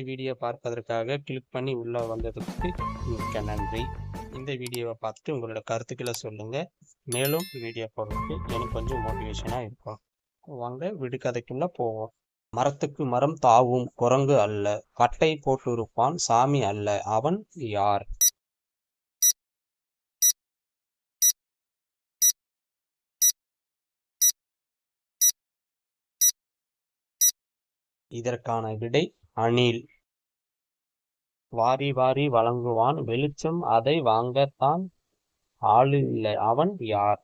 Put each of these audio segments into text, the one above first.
Video பார்ப்பதற்காக click பண்ணி உள்ளே வந்ததுக்கு மிக்க நன்றி. இந்த வீடியோவை பார்த்துட்டு உங்களோட கருத்துக்களை சொல்லுங்கள் மேலும் வீடியோ போடுறதுக்கு எனக்கு கொஞ்சம் மோட்டிவேஷனாக இருக்கும். வாங்க விடுகதைக்குள்ளே போவோம். மரத்துக்கு மரம் தாவும் குரங்கு அல்ல. பட்டை போட்டிருப்பான் சாமி அல்ல. அவன் யார்? இதற்கான விடை அணில். வாரி வாரி வழங்குவான் வெளிச்சம் அதை வாங்கத்தான் ஆளு இல்லை அவன் யார்?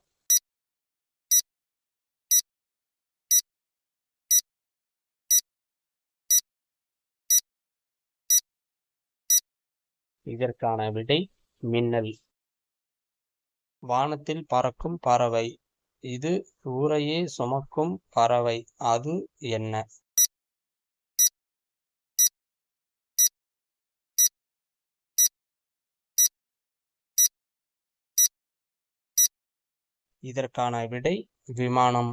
இதற்கான விடை மின்னல். வானத்தில் பறக்கும் பறவை. இது ஊரையே சுமக்கும் பறவை. அது என்ன? இதற்கான விடை விமானம்.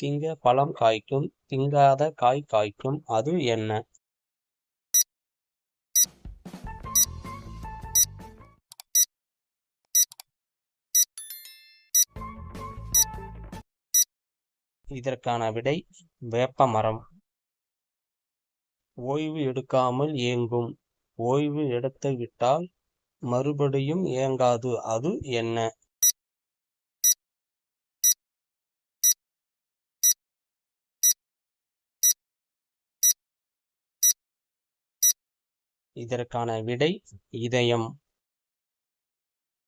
திங்க பழம் காய்க்கும் திங்காத காய் காய்க்கும் அது என்ன? இதற்கான விடை வேப்பமரம் ஓய்வு எடுக்காமல் ஏங்கும். ஓய்வு எடுத்து விட்டால் மறுபடியும் இயங்காது. அது என்ன? இதற்கான விடை இதயம்.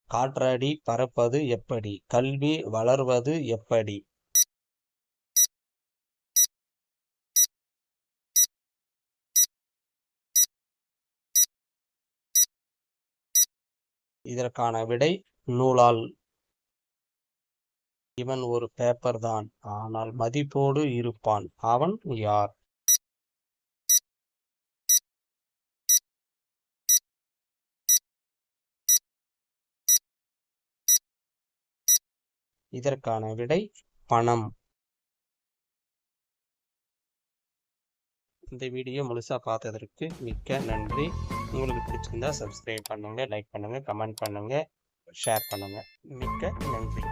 காற்றாடி பறப்பது எப்படி? கல்வி வளர்வது எப்படி? இதற்கான விடை நூலால். இவன் ஒரு பேப்பர் தான் ஆனால் மதிப்போடு இருப்பான். அவன் யார்? இதற்கான விடை பணம். இந்த வீடியோ முழுசாக பார்த்ததற்கு மிக்க நன்றி. உங்களுக்கு பிடிச்சிருந்தா சப்ஸ்கிரைப் பண்ணுங்கள் லைக் பண்ணுங்கள் கமெண்ட் பண்ணுங்கள் ஷேர் பண்ணுங்கள் மிக்க நன்றி.